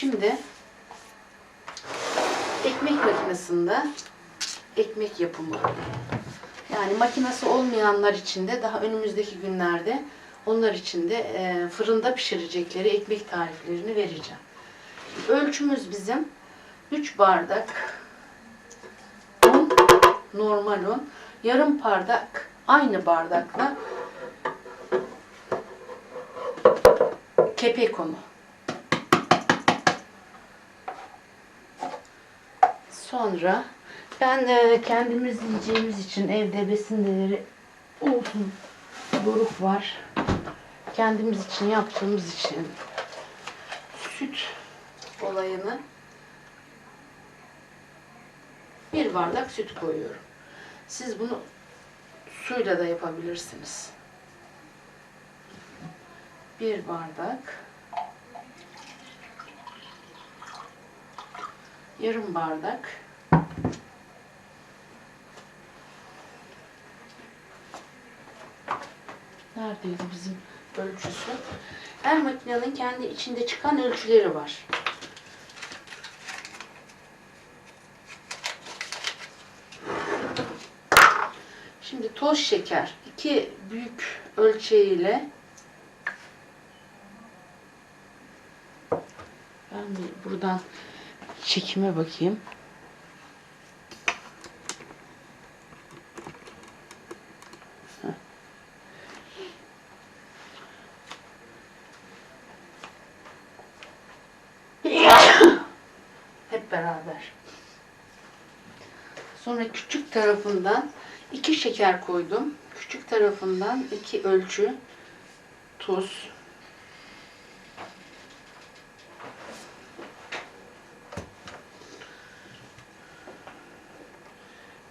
Şimdi ekmek makinesinde ekmek yapımı. Yani makinesi olmayanlar için de daha önümüzdeki günlerde onlar için de e, fırında pişirecekleri ekmek tariflerini vereceğim. Ölçümüz bizim 3 bardak un, normal un, yarım bardak aynı bardakla kepek unu. Sonra ben e, kendimiz yiyeceğimiz için evde besin değeri olsun. Doruk var. Kendimiz için yaptığımız için süt olayını bir bardak süt koyuyorum. Siz bunu suyla da yapabilirsiniz. Bir bardak yarım bardak Neredeydi bizim ölçüsü? Her makinenin kendi içinde çıkan ölçüleri var. Şimdi toz şeker iki büyük ölçeğiyle ben buradan çekime bakayım. Beraber. Sonra küçük tarafından iki şeker koydum. Küçük tarafından iki ölçü tuz.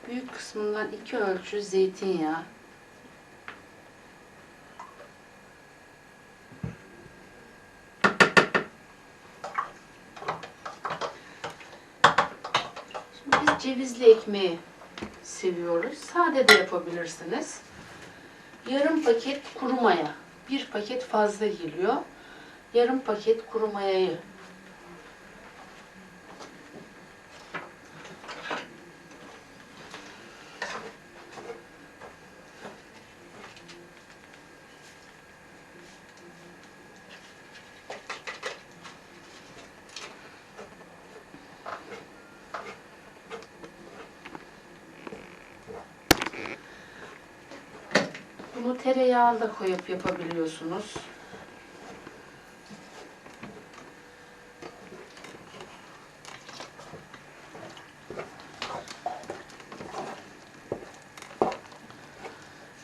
Büyük kısmından iki ölçü zeytinyağı. Cevizli ekmeği seviyoruz. Sade de yapabilirsiniz. Yarım paket kuru maya. Bir paket fazla geliyor. Yarım paket kuru mayayı Bunu tereyağında da koyup yapabiliyorsunuz.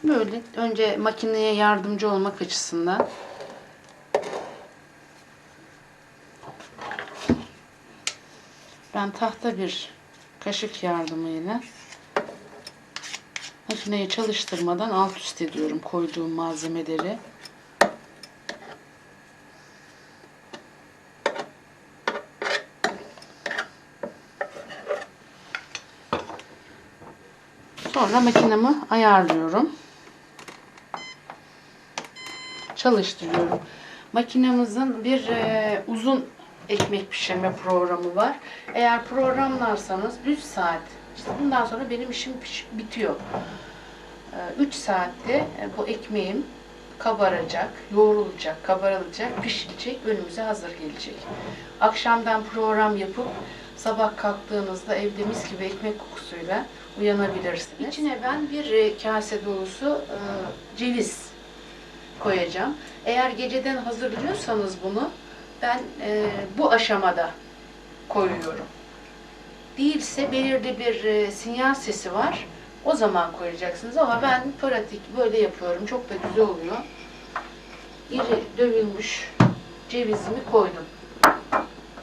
Böyle önce makineye yardımcı olmak açısından ben tahta bir kaşık yardımıyla Makineyi çalıştırmadan alt üst ediyorum koyduğum malzemeleri. Sonra makinemi ayarlıyorum. Çalıştırıyorum. Makinemizin bir e, uzun ekmek pişirme programı var. Eğer programlarsanız 3 saat işte bundan sonra benim işim bitiyor. 3 saatte e, bu ekmeğim kabaracak, yoğrulacak, kabarılacak, pişirecek, önümüze hazır gelecek. Akşamdan program yapıp sabah kalktığınızda evde mis gibi ekmek kokusuyla uyanabilirsiniz. İçine ben bir e, kase dolusu e, ceviz koyacağım. Eğer geceden hazırlıyorsanız bunu ben bu aşamada koyuyorum. Değilse belirli bir e, sinyal sesi var. O zaman koyacaksınız ama ben pratik böyle yapıyorum. Çok da güzel oluyor. İri dövülmüş cevizimi koydum.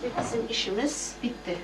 Ve bizim işimiz bitti.